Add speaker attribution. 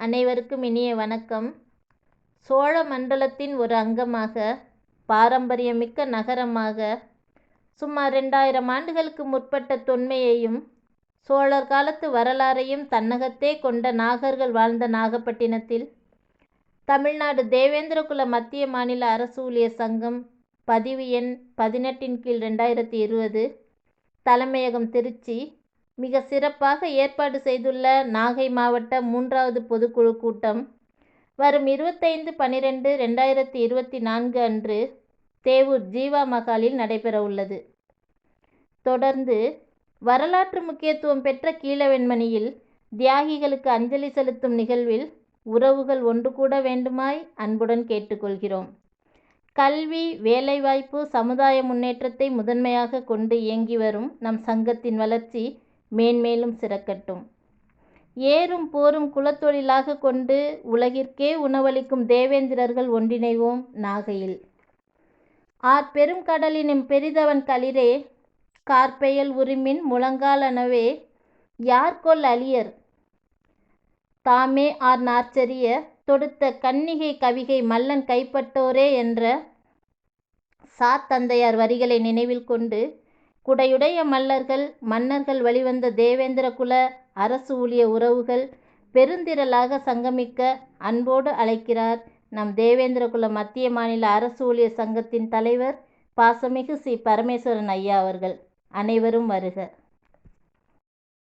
Speaker 1: அனைவருக்கும் இனிய வணக்கம். சோழ மண்டலத்தின் ஒரு அங்கமாக பாரம்பரியமிக்க நகரமாக சுமார் ரெண்டாயிரம் ஆண்டுகளுக்கு முற்பட்ட தொன்மையையும் சோழர் காலத்து வரலாறையும் தன்னகத்தே கொண்ட நாகர்கள் வாழ்ந்த நாகப்பட்டினத்தில் தமிழ்நாடு தேவேந்திரகுல மத்திய மாநில அரசு ஊழியர் சங்கம் பதிவு எண் பதினெட்டின் கீழ் ரெண்டாயிரத்தி இருபது தலைமையகம் திருச்சி மிக சிறப்பாக ஏற்பாடு செய்துள்ள நாகை மாவட்ட மூன்றாவது பொதுக்குழு கூட்டம். வரும் இருபத்தைந்து பனிரெண்டு ரெண்டாயிரத்தி இருபத்தி நான்கு அன்று தேவூர் ஜீவா மகாலில் நடைபெற உள்ளது. தொடர்ந்து வரலாற்று முக்கியத்துவம் பெற்ற கீழவெண்மணியில் தியாகிகளுக்கு அஞ்சலி செலுத்தும் நிகழ்வில் உறவுகள் ஒன்று கூட வேண்டுமாய் அன்புடன் கேட்டுக்கொள்கிறோம். கல்வி வேலைவாய்ப்பு சமுதாய முன்னேற்றத்தை முதன்மையாக கொண்டு இயங்கி வரும் நம் சங்கத்தின் வளர்ச்சி மேன்மேலும் சிறக்கட்டும். ஏறும் போரும் குலத்தொழிலாக கொண்டு உலகிற்கே உணவளிக்கும் தேவேந்திரர்கள் ஒன்றிணைவோம் நாகையில். ஆர் பெரும் கடலினும் பெரிதவன் களிரே கார்பெயல் உரிமின் முழங்காலனவே யார்கொல் அழியர்? தாமே ஆர் நாச்சரிய தொடுத்த கன்னிகை கவிகை மல்லன் கைப்பட்டோரே என்ற சாத்தந்தையார் வரிகளை நினைவில் கொண்டு குடையுடைய மல்லர்கள் மன்னர்கள் வழிவந்த தேவேந்திர குல அரசு ஊழிய உறவுகள் பெருந்திரளாக சங்கமிக்க அன்போடு அழைக்கிறார். நம் தேவேந்திரகுல மத்திய மாநில அரசு ஊழியர் சங்கத்தின் தலைவர் பாசமிகு சி பரமேஸ்வரன் ஐயா அவர்கள். அனைவரும் வருக.